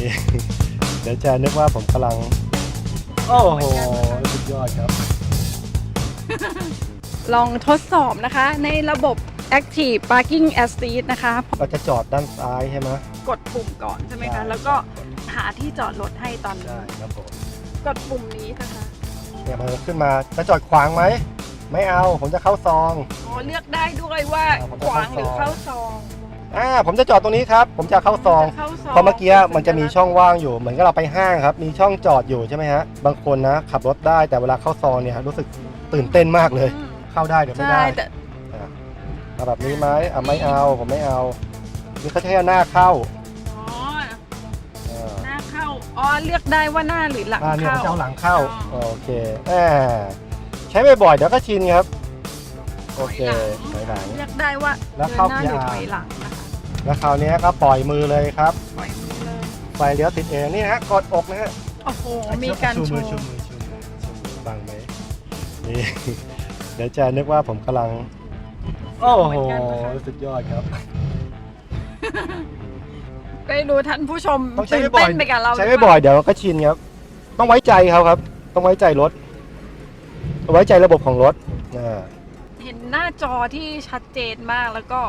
นี่ เดี๋ยวจะนึกว่าผมกำลัง โอ้โห สุดยอดครับ ลองทดสอบนะคะ ในระบบ Active Parking Assist นะคะ เราจะจอดด้านซ้ายใช่ไหม กดปุ่มก่อนใช่ไหมใช่ คะ แล้วก็หาที่จอดรถให้ตอนนี้ใช่ครับผมกดปุ่มนี้นะคะเนี่ยมันขึ้นมาจะจอดขวางไหม ไม่เอา ผมจะเข้าซอง อ๋อเลือกได้ด้วยว่าอ่าผมจะขวางหรือเข้าเข้าซซอองง อ่าผมจะจอดตรงนี้ครับ ผมจะเข้าซองจะเข้าซองเพราะเมื่อกี้มันจะมีช่องว่างอยู่ เหมือนกับเราไปห้างครับ มีช่องจอดอยู่ใช่ไหมฮะ บางคนนะขับรถได้แต่เวลาเข้าซองเนี่ยรู้สึกตื่นเต้นมากเลย อืมเข้าได้เดี๋ยวไม่ใช่ได้แต่อะเอาแบบนี้ไหมอะไม่เอาผมไม่เอานี่เขาจะให้เอาหน้าเข้าอ๋ออ่าหน้าเข้าอ๋อเลือกได้ว่าหน้าหรือหลังอ่าเนี่ยเข้าเขาจะเอาหลังเข้าอ๋อโอเคอ่าใช้บ่อยๆเดี๋ยวก็ชินครับ โอเคถอยหลังเลือกได้ว่าแล้วเข้าดินหน้าหรือ PR ถอยหลังนะคะ แล้วคราวนี้ก็ปล่อยมือเลยครับ ปล่อยมือเลย ไฟเลี้ยวติดเองนี่นะฮะกดอกนะฮะโอ้โห มีการชูโชมือว์ชูมือชูมือชูมือบังไหมนี่ เดี๋ยวจะนึกว่าผมกำลัง โอ้โห สุดยอดครับไปดูท่านผู้ชมต้องใช้ตื่นบ่อยเต้นไปกับเราใช้หรืเปบ่ล่าอยๆเดี๋ยวก็ชินครับ ต้องไว้ใจเขาครับ ต้องไว้ใจรถ ไว้ใจระบบของรถอ่าเห็นหน้าจอที่ชัดเจนมากแล้วก็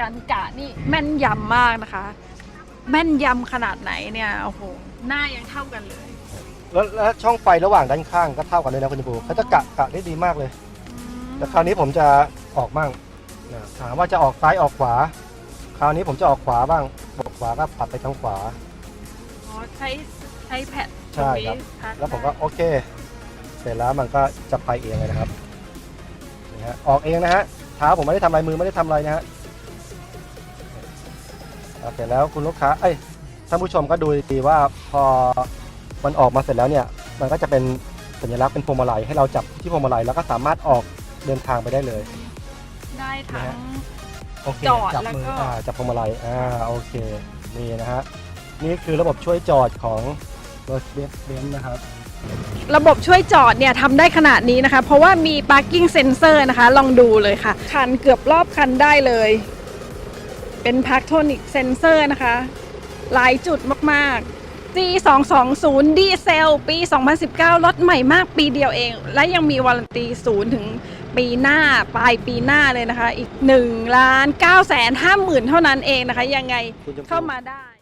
การกะนี่แม่นยำมากนะคะ แม่นยำขนาดไหนเนี่ยโอ้โหหน้ายังเท่ากันเลย แล้วแล้วช่องไฟระหว่างด้านข้างก็เท่ากันด้วยนะคุณบูเขาจะกะกะได้ดีมากเลย แต่คราวนี้ผมจะออกมั่งนะถามว่าจะออกซ้ายออกขวา คราวนี้ผมจะออกขวาบ้างบอกขวาก็ปัดไปทางขวา อ๋อใช้ใช้แพดใช่ครับตงนี้พัดแล้วผมก็ได้โอเค เสร็จแล้วมันก็จะไปเองเลยนะครับนี่ฮะออกเองนะฮะเท้าผมไม่ได้ทำอะไรมือไม่ได้ทำอะไรนะฮะ เอาเสร็จแล้วคุณลูกค้าเอ้ยท่านผู้ชมก็ดูดีๆว่าพอมันออกมาเสร็จแล้วเนี่ย มันก็จะเป็นสัญลักษณ์เป็นพวงมาลัยให้เราจับที่พวงมาลัยแล้วก็สามารถออกเดินทางไปได้เลยได้ทั้นะงฮะโอเคจอดจับแล้วมือก็ อ่าจับพวงมาลัยอ่าโอเคนี่นะฮะนี่คือระบบช่วยจอดของรถเบนซ์นะครับ ระบบช่วยจอดเนี่ยทำได้ขนาดนี้นะคะ เพราะว่ามี parking sensor นะคะ ลองดูเลยค่ะ คันเกือบรอบคันได้เลย เป็นพาร์คโทนิกเซนเซอร์นะคะ หลายจุดมากๆ G220 ดีเซล ปี 2019 รถใหม่มากปีเดียวเอง และยังมีวารันตีศูนย์ถึงปีหน้า ปลายปีหน้าเลยนะคะ อีก1ล้าน9แสน5หมื่นเท่านั้นเองนะคะ ยังไงเข้ามาได้